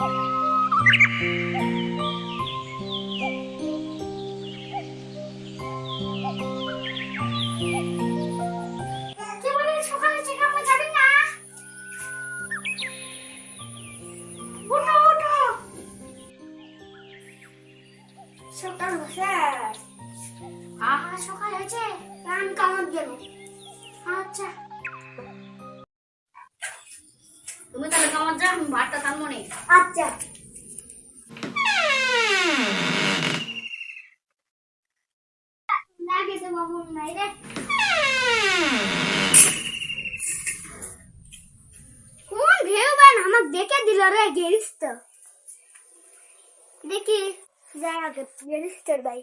Thank you. তুমি তাহলে কামার যা, আমি ভাতটা আচ্ছা। বাবু নাই ভেউ বান আমাক দেখে দিল রে দেখি, যাই আগে ভাই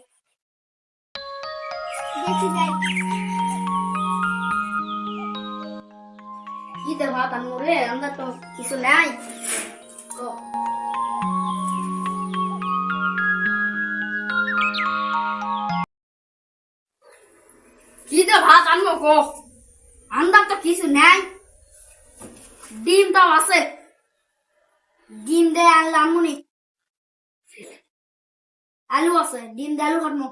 দেখি, যাই। ঈদে ভাত আনব রে আমরা তো কিছু নাই। ও, ভাত আনব কো? আন্দার তো কিছু নাই। ডিম তাও আছে। ডিম দে আনলে আনব নি আলু আছে ডিম দে আলু খাটমো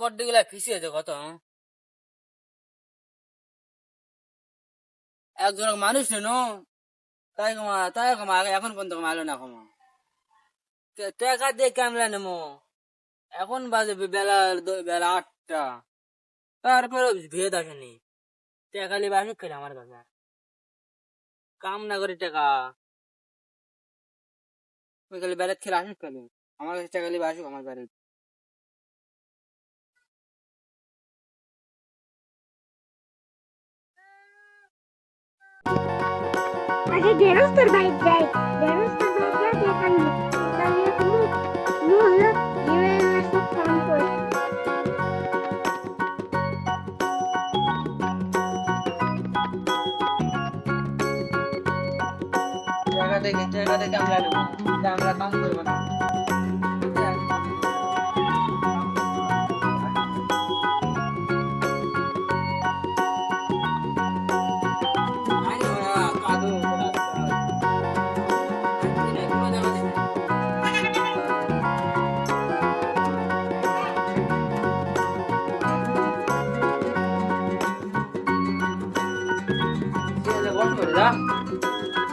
করতে গেলে ফিসি হয়েছে কত একজন মানুষ নেন তাই কমা তাই কমা এখন পর্যন্ত কমালো না কমা। টাকা দিয়ে ক্যামেরা নেব এখন বাজে বেলা বেলা আটটা। তারপরে ভেদ আসেনি টাকা নিবে আসুক খেলে আমার কাছে? কাম না করে টাকা। ওই খালি বেলার খেলে আসুক খেলে আমার কাছে টাকা নিবে আসুক আমার বাড়ি আগে গেরস তোর বাইক যাই গেরস তোর বাইক যাই এখান তাহলে তুমি নু হলো জায়গা দেখে জায়গা দেখে আমরা আমরা কাম করব না।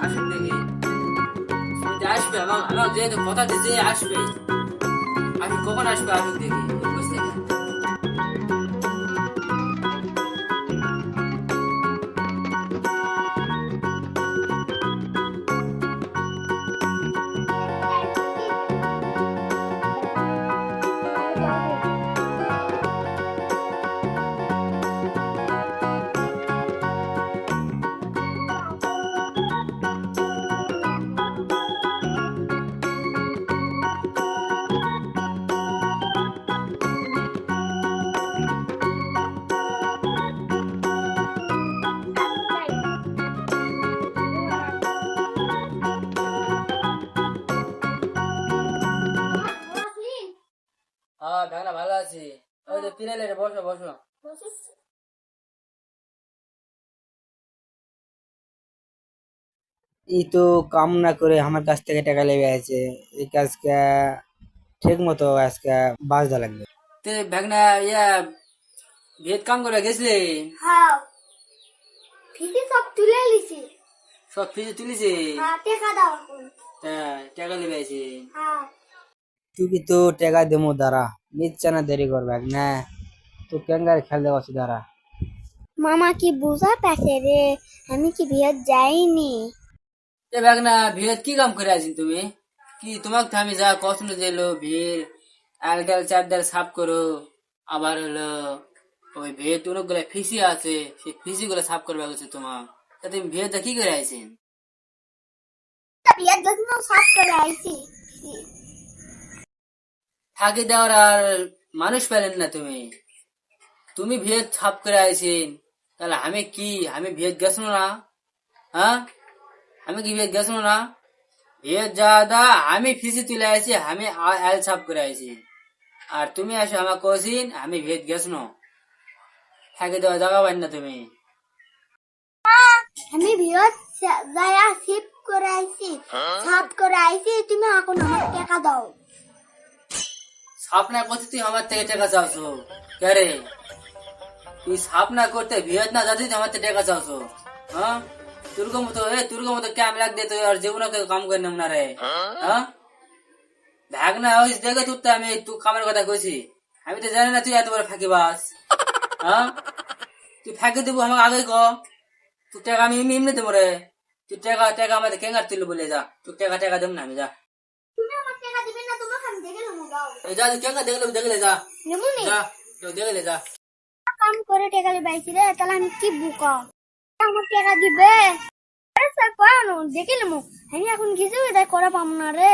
আসুন দেখি। আসবে আমার আমার যেহেতু আসবে আসুন কখন আসবে আসুন দেখি। ওই যে রে বসো বসো। ই তো কাম না করে আমার কাছ থেকে টাকা লেগে আছে। এই কাজকে ঠিক মতো আজকে বাজতে লাগবে। তে ভাগনা ইয়া ভেদ কাম করে গেছলে? হ্যাঁ। ঠিকই সব তুলে লিছি সব ফিজে তুলিছে? হ্যাঁ টেকা দাও হ্যাঁ টাকা লেগে আছে। হ্যাঁ। তুই কি তো টাকা দেবো দাঁড়া। নিচ্ছে না দেরি করবে না। তো ক্যাঙ্গার খেল দেওয়া দাঁড়া। মামা কি বুঝা পাচ্ছে রে? আমি কি বিয়ে যাইনি? এ না ভিড় কি কাম করে আছেন তুমি? কি তোমাকে আমি যা কষ্ট দিলো ভিড় এক ডাল সাফ করো। আবার হলো ওই ভিড় অনেকগুলো ফিসি আছে সেই ফিসি গুলো সাফ করবে গেছে তোমার। তা তুমি ভিড়টা কি করে আছেন বিয়ের জন্য সাফ করে আইছি। ফাঁকি দেওয়ার আর মানুষ পেলেন না তুমি। তুমি ভিয়ে ছাপ করে আইছেন। তাহলে আমি কি? আমি ভিয়ে গেছিল না? হ্যাঁ? আমি কি ভিয়ে গেছিল না? ভিয়ে যাদা আমি ফিসি তুলে আইছি আমি আল ছাপ করে আইছি। আর তুমি আসো আমার কছিন আমি ভিয়ে গেছিল ফাঁকি দেওয়া জায়গা পাই না তুমি। আমি ভিড়ত যায়া সিপ করে আইছি সাপ করে আইছি তুমি এখন আমার টাকা দাও। সাপ না করতে তুই আমার থেকে টাকা চাওছো কে রে? তুই সাপ না করতে ভিয়েত না যাতে তুই আমার থেকে টাকা চাওছো হ্যাঁ? তোর মতো এ তোর মতো ক্যাম লাগ দে তুই, আর জীবনে কেউ কাম করে নেব না রে। হ্যাঁ? ভাগ না হইস, দেখে তুই আমি তুই কামের কথা কইছি। আমি তো জানি না তুই এত বড় ফাঁকি বাস হ্যাঁ? তুই ফাঁকি দেবো আমাকে আগে ক। তুই টাকা আমি এমনি এমনি দেবো রে। তুই টাকা টাকা আমাদের কেঙ্গার তুলে বলে যা। তুই টাকা টাকা দেব না আমি, যা তুমি আমার টাকা দিবে না তোমাকে আমি দেখে নেব দাও এই যা কেঙ্গা দেখলে দেখলে যা নেব নি যা দেখলে যা কাম করে টাকা পাইছি রে তাহলে আমি কি বুকা আমার টাকা দিবে আরে স্যার পানো দেখে নেব আমি এখন কিছু তাই করা পাম না রে